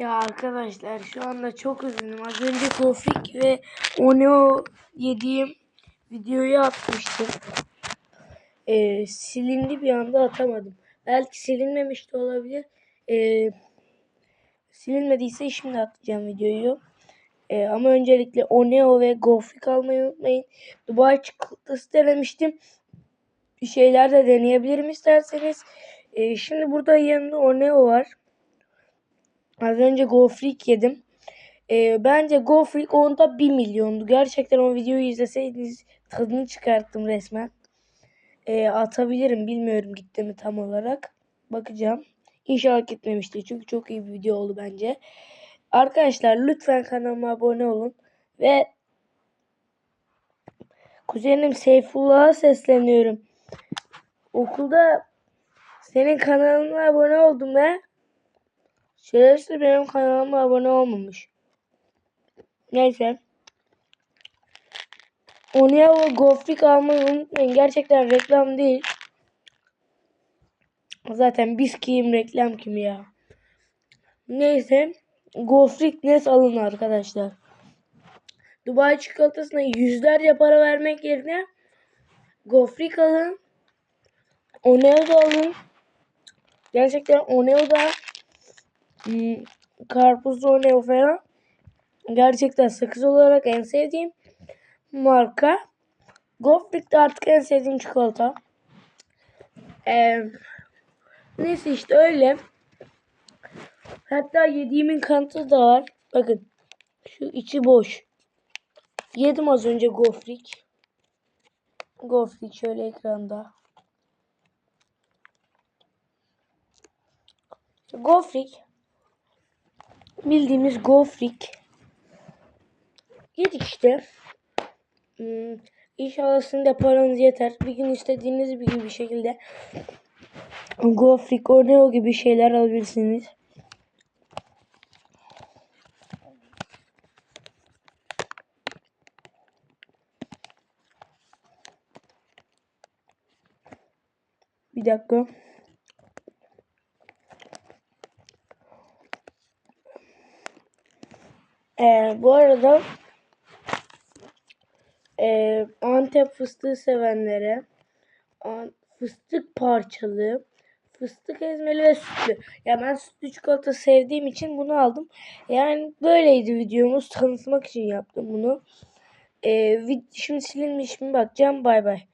Ya arkadaşlar şu anda çok üzgünüm. Az önce Tofik ve Oneo yediğim videoyu atmıştım. Ee, silindi bir anda atamadım. Belki silinmemiş de olabilir. Ee, silinmediyse şimdi atacağım videoyu. Ee, ama öncelikle Oneo ve Gofrik almayı unutmayın. Dubai çikolatası denemiştim. Bir şeyler de deneyebilirim isterseniz. Ee, şimdi burada yanında Oneo var. Az önce Gofrik yedim. Ee, bence Gofrik onda 1 milyondu. Gerçekten o videoyu izleseydiniz tadını çıkarttım resmen. Ee, atabilirim. Bilmiyorum gitti mi tam olarak. Bakacağım. İnşallah gitmemiştir. Çünkü çok iyi bir video oldu bence. Arkadaşlar lütfen kanalıma abone olun. Ve kuzenim Seyfullah'a sesleniyorum. Okulda senin kanalına abone oldum ve Şerefsiz benim kanalıma abone olmamış. Neyse. Onya ve Gofrik almayı unutmayın. Gerçekten reklam değil. Zaten biz kim reklam kim ya. Neyse. Gofrik Nes alın arkadaşlar. Dubai çikolatasına yüzlerce para vermek yerine Gofrik alın. Oneo da alın. Gerçekten Oneo da karpuzlu Oneo falan. Gerçekten sakız olarak en sevdiğim marka. Gofrik de artık en sevdiğim çikolata. Ee, neyse işte öyle. Hatta yediğimin kanıtı da var. Bakın. Şu içi boş. Yedim az önce gofrik. Gofrik şöyle ekranda. Gofrik. Bildiğimiz gofrik. Yedik işte. Hmm, İnşallah sizin de paranız yeter. Bir gün istediğiniz gibi bir şekilde gofrik, oreo gibi şeyler alabilirsiniz. Bir dakika. Ee, bu arada e, Antep fıstığı sevenlere an, fıstık parçalı, fıstık ezmeli ve sütlü. Ya ben sütlü çikolata sevdiğim için bunu aldım. Yani böyleydi videomuz. Tanıtmak için yaptım bunu. Ee, şimdi silinmiş mi bakacağım. Bay bay.